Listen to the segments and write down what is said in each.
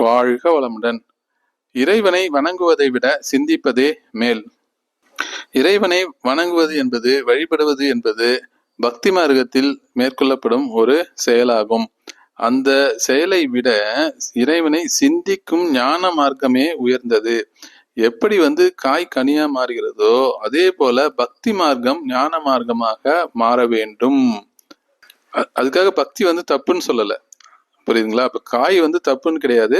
வாழ்க வளமுடன். இறைவனை வணங்குவதை விட சிந்திப்பதே மேல். இறைவனை வணங்குவது என்பது வழிபடுவது என்பது பக்தி மார்க்கத்தில் மேற்கொள்ளப்படும் ஒரு செயலாகும். அந்த செயலை விட இறைவனை சிந்திக்கும் ஞான மார்க்கமே உயர்ந்தது. எப்படி வந்து காய் கனியா மாறுகிறதோ அதே போல பக்தி மார்க்கம் ஞான மார்க்கமாக மாற வேண்டும். அதுக்காக பக்தி வந்து தப்புன்னு சொல்லலை. புரியுதுங்களா? அப்போ காய் வந்து தப்புன்னு கிடையாது.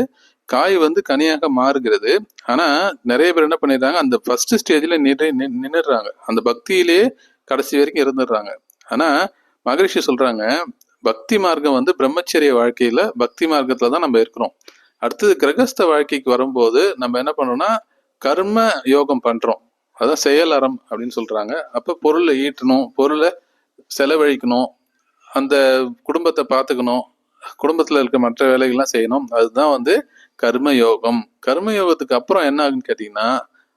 காய் வந்து கனியாக மாறுகிறது. ஆனால் நிறைய பேர் என்ன பண்ணிடுறாங்க அந்த ஃபர்ஸ்ட் ஸ்டேஜில் நின்று நின்றுடுறாங்க அந்த பக்தியிலே கடைசி வரைக்கும் இருந்துடுறாங்க. ஆனால் மகரிஷி சொல்கிறாங்க பக்தி மார்க்கம் வந்து பிரம்மச்சரிய வாழ்க்கையில் பக்தி மார்க்கத்தில் தான் நம்ம இருக்கிறோம். அடுத்தது கிரகஸ்த வாழ்க்கைக்கு வரும்போது நம்ம என்ன பண்ணோம்னா கர்ம யோகம் பண்ணுறோம் அதான் செயல் அறம் அப்படின்னு சொல்கிறாங்க அப்போ பொருளை ஈட்டணும் பொருளை செலவழிக்கணும் அந்த குடும்பத்தை பார்த்துக்கணும் குடும்பத்தில் இருக்க மற்ற வேலைகள்லாம் செய்யணும். அதுதான் வந்து கர்ம யோகம் கர்ம யோகத்துக்கு அப்புறம் என்ன ஆகுன்னு கேட்டிங்கன்னா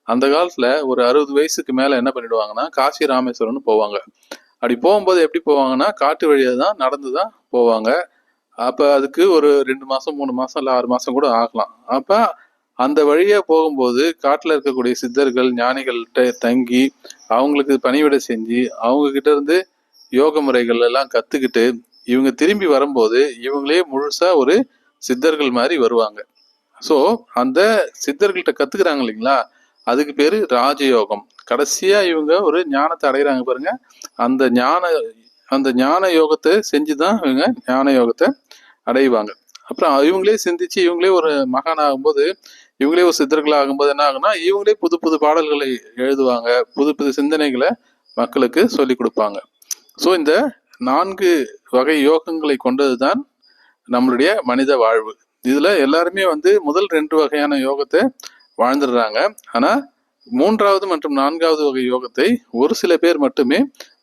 அந்த காலத்தில் ஒரு அறுபது வயசுக்கு மேலே என்ன பண்ணிடுவாங்கன்னா காசி ராமேஸ்வரம்னு போவாங்க. அப்படி போகும்போது எப்படி போவாங்கன்னா காட்டு வழியாக தான் நடந்து தான் போவாங்க. அப்போ அதுக்கு ஒரு ரெண்டு மாதம் மூணு மாதம் இல்லை ஆறு மாதம் கூட ஆகலாம். அப்போ அந்த வழியாக போகும்போது காட்டில் இருக்கக்கூடிய சித்தர்கள் ஞானிகள்கிட்ட தங்கி அவங்களுக்கு பணிவிடை செஞ்சு அவங்கக்கிட்ட இருந்து யோக முறைகள் எல்லாம் கற்றுக்கிட்டு இவங்க திரும்பி வரும்போது இவங்களே முழுசா ஒரு சித்தர்கள் மாதிரி வருவாங்க. ஸோ அந்த சித்தர்கள்ட்ட கத்துக்கிறாங்க இல்லைங்களா? அதுக்கு பேரு ராஜயோகம். கடைசியா இவங்க ஒரு ஞானத்தை அடைகிறாங்க பாருங்க. அந்த ஞான அந்த ஞான யோகத்தை செஞ்சுதான் இவங்க ஞான யோகத்தை அடைவாங்க. அப்புறம் இவங்களே சிந்திச்சு இவங்களே ஒரு மகான் ஆகும்போது இவங்களே ஒரு சித்தர்கள் ஆகும்போது என்ன ஆகும்னா இவங்களே புது புது பாடல்களை எழுதுவாங்க புது புது சிந்தனைகளை மக்களுக்கு சொல்லி கொடுப்பாங்க. ஸோ இந்த நான்கு வகை யோகங்களை கொண்டதுதான் நம்மளுடைய மனித வாழ்வு. இதில் எல்லாருமே வந்து முதல் ரெண்டு வகையான யோகத்தை வாழ்ந்துடுறாங்க. ஆனால் மூன்றாவது மற்றும் நான்காவது வகை யோகத்தை ஒரு சில பேர் மட்டுமே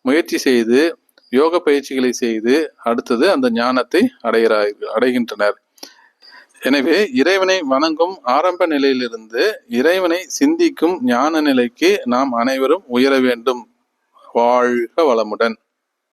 முயற்சி செய்து யோக பயிற்சிகளை செய்து அடுத்தது அந்த ஞானத்தை அடைகிறார் அடைகின்றனர். எனவே இறைவனை வணங்கும் ஆரம்ப நிலையிலிருந்து இறைவனை சிந்திக்கும் ஞான நிலைக்கு நாம் அனைவரும் உயர வேண்டும். வாழ்க வளமுடன்.